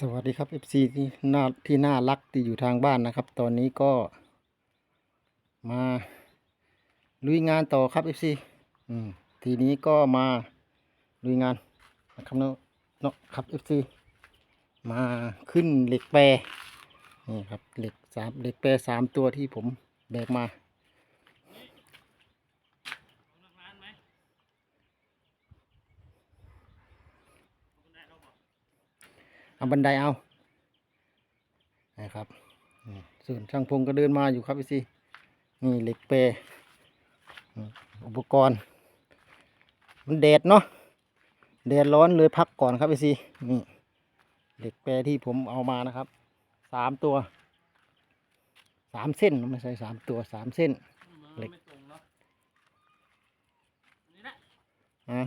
สวัสดีครับ FC ที่น่าที่น่ารักที่อยู่ทางบ้านนะครับ ตอนนี้ก็มาลุยงานต่อครับ FC อืมทีนี้ก็มาลุยงานนะครับเนาะเนาะครับ FC มาขึ้นเหล็กแปรนี่ครับเหล็กสามเหล็กแปรสามตัวที่ผมแบกมา เอาบันไดเอานะครับอืมส่วนช่างพงก็เดินมาอยู่ครับพี่ซีนี่เหล็กเปรอืมอุปกรณ์ มันแดดเนาะแดดร้อนเลยพักก่อนครับพี่ซีนี่เหล็กแปรที่ผมเอามานะครับสามตัวสามเส้นไม่ใช่สามตัวสามเส้นเหล็กไม่ตรงเนาะนี่แหละอ่า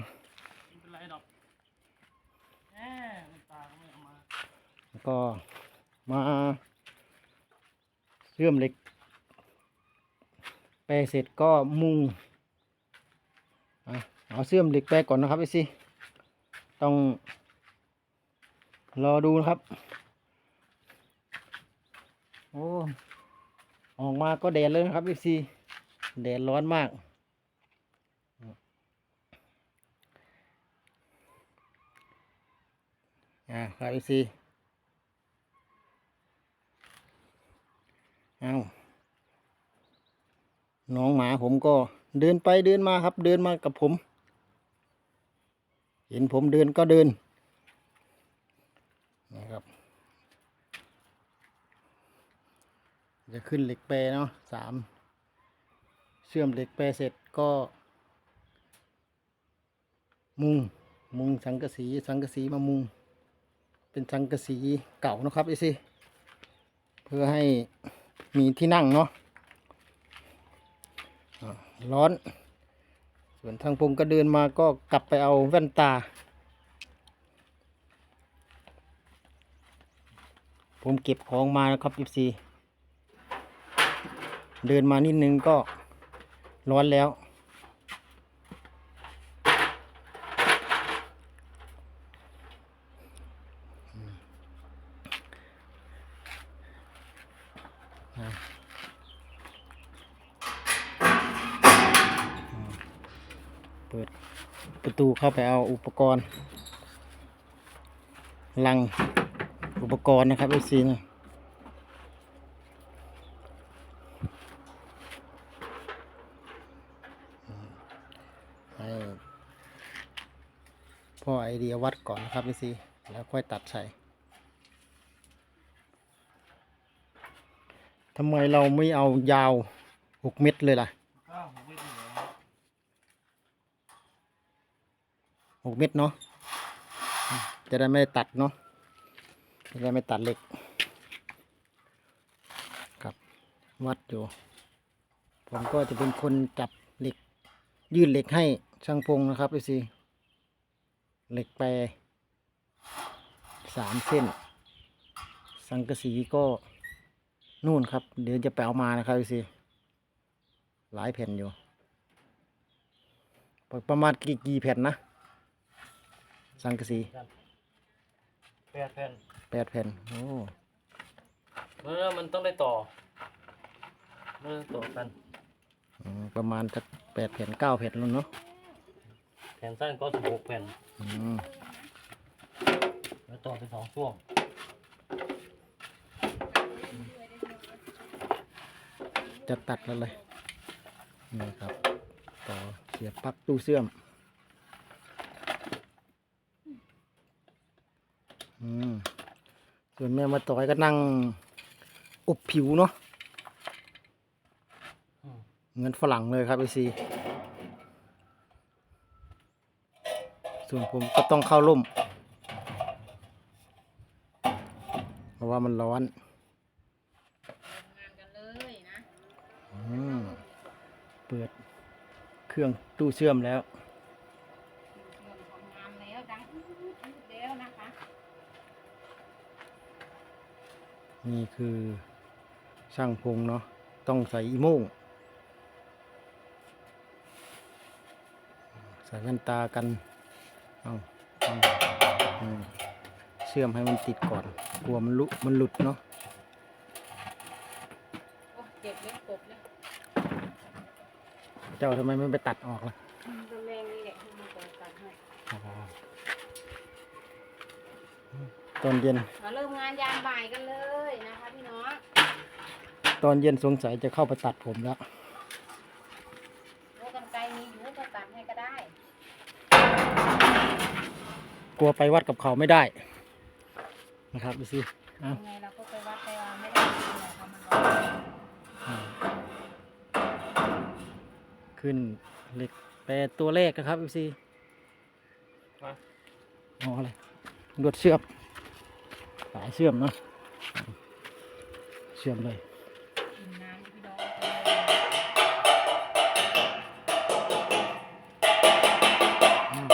ไม่เป็นไรดอกแหมมันตาก็ไม่เอามา แล้ว ก็มาเชื่อมเหล็กแปรเสร็จก็มุงเอาเชื่อมเหล็กแปรก่อนนะครับพี่ซีต้องรอดูนะครับ โอ้ออกมาก็แดดเลยนะครับพี่ซีแดดร้อนมากอ่าครับพี่ซี เอาน้องหมาผมก็เดินไปเดินมาครับ เดินมากับผม เห็นผมเดินก็เดินนะครับ จะขึ้นเหล็กแปรเนาะสามเชื่อมเหล็กแปรเสร็จก็ มุงมุงสังกะสีสังกะสีมามุง เป็นสังกะสีเก่านะครับไอซี่เพื่อให้ มีที่นั่งเนาะร้อน ส่วนทางพงก็เดินมาก็กลับไปเอาแว่นตา ผมเก็บของมานะครับอีซีเดินมานิดนึงก็ร้อนแล้ว เปิดประตูเข้าไปเอาอุปกรณ์ ลังอุปกรณ์นะครับไอซีนะให้พ่อไอเดียวัดก่อนนะครับไอซีแล้วค่อยตัดใส่ ทำไมเราไม่เอายาวหกเมตรเลยล่ะก็ผมไม่ได้เลยหกเม็ดเนาะจะได้ไม่ตัดเนาะจะได้ไม่ตัดเหล็กครับวัดอยู่ ผมก็จะเป็นคนจับเหล็ก ยื่นเหล็กให้ช่างพงนะครับพี่ซีเหล็กแปรสามเส้น สังกะสีก็ นู่นครับ เดี๋ยวจะไปเอามานะครับพี่ซีหลายแผ่นอยู่ ประมาณกี่กี่แผ่นนะ สังกะสีแปดแผ่นแปดแผ่นโอ้เมื่อมันต้องได้ต่อเมื่อต่อกันอืมประมาณสักแปดแผ่นเก้าแผ่นแล้วเนาะแผ่นสั้นก็สิบหกแผ่นอืมแล้วต่อเป็นสองช่วง จะตัดแล้วเลยนี่ครับต่อเสียบปลั๊กตู้เสื่อม อืมส่วนแม่มาต่อยก็นั่งอบผิวเนาะเหมือนฝรั่งเลยครับไอซีส่วนผมก็ต้องเข้าร่ม เพราะว่ามันร้อน งานกันเลยนะ อืม เปิดเครื่องตู้เชื่อมแล้วหมดของงานแล้วดังอื้ออื้อแล้วนะคะ นี่คือช่างพงเนาะต้องใส่อีโม่งใส่แว่นตากันเอาเอาอืมเชื่อมให้มันติดก่อน กลัวมันลุมันหลุดเนาะโอ้เจ็บเล็บกบเลย เจ้าทำไมไม่ไปตัดออกล่ะมันก็แมงนี่แหละที่มันเกิดกันให้ตอนเย็น มาเริ่มงานยามบ่ายกันเลยนะคะพี่น้องตอนเย็นสงสัยจะเข้าไปตัดผมแล้ว โอ้กันไกลมีอยู่ก็ตัดให้ก็ได้กลัวไปวัดกับเขาไม่ได้ นะครับดูสิเอายังไงเราก็ไปวัดไปวาไม่ได้จริงๆอะค่ะมันร้อน อ่า ขึ้นเหล็กแปรตัวเลขนะครับดูสิมาเอาอะไรลวดเชื่อมสายเชื่อมเนาะเชื่อมเลยกินน้ำพี่น้องอืม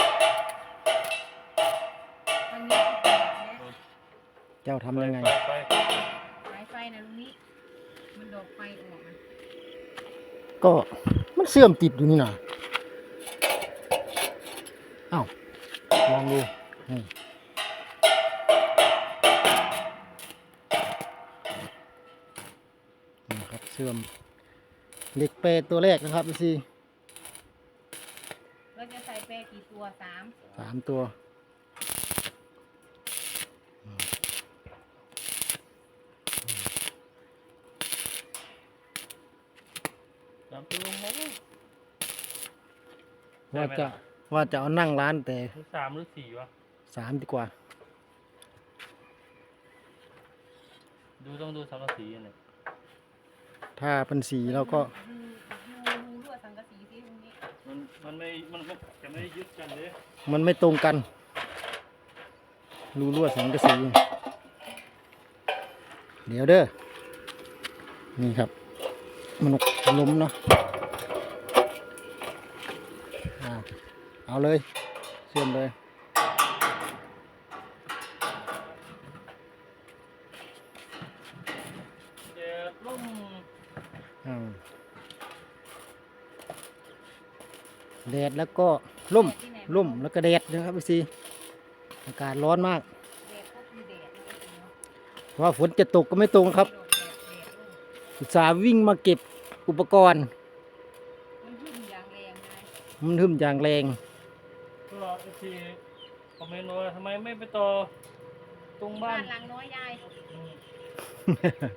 ทางนี้แตกนะเจ้าทำยังไงไปสายไฟนะลุงนี้ มันดอกไฟออกนะก็ มันเสื่อมติดอยู่นี่นะเอ้าลองดูนี่นี่ครับเสื่อมเหล็กเปรตัวแรกนะครับดูสิเราจะใส่แปรกี่ตัวสามสามตัวามตัวลงแล้วว่าจะว่าจะเอานั่งร้านแต่หรือสามหรือสี่วะ สามดีกว่า ดูต้องดูสังกะสีอันไหนถ้าเป็นสีเราก็ดูดูดูลวดสังกะสีที่ตรงนี้มันมันไม่ มันไม่จะไม่ยึดกันเลยมันไม่ตรงกัน รูรั่วสังกะสี เดี๋ยวเด้อนี่ครับมัน ล้มเนาะอ่าเอาเลยเชื่อมเลยเจ็บลุ่มอ่าแดดแล้วก็ร่มที่มแล้วก็แดดนะครับพี่ซีอากาศร้อนมากเพราะว่าฝนจะตกก็ไม่ตรงครับอุตส่าห์วิ่งมาเก็บ อุปกรณ์ มันขึ้นอย่างแรงนะมันหึมอย่างแรงก็ไอทีคอมเมนต์ว่าทำไมไม่ไปต่อตรงบ้าบ้านนหลังน้อยยายอืม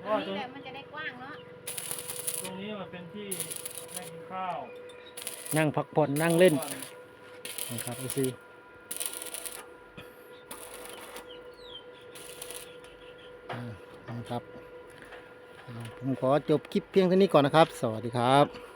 เพตรราะงว่าตรงนี้แหละมันจะได้กว้างเนาะตรงนี้มันเป็นที่ให้กินข้าวนั่งพักผ่อนนั่งเล่นนะครับพี่ซีอ่านะครับอ่า ผมขอจบคลิปเพียงเท่านี้ก่อนนะครับ สวัสดีครับ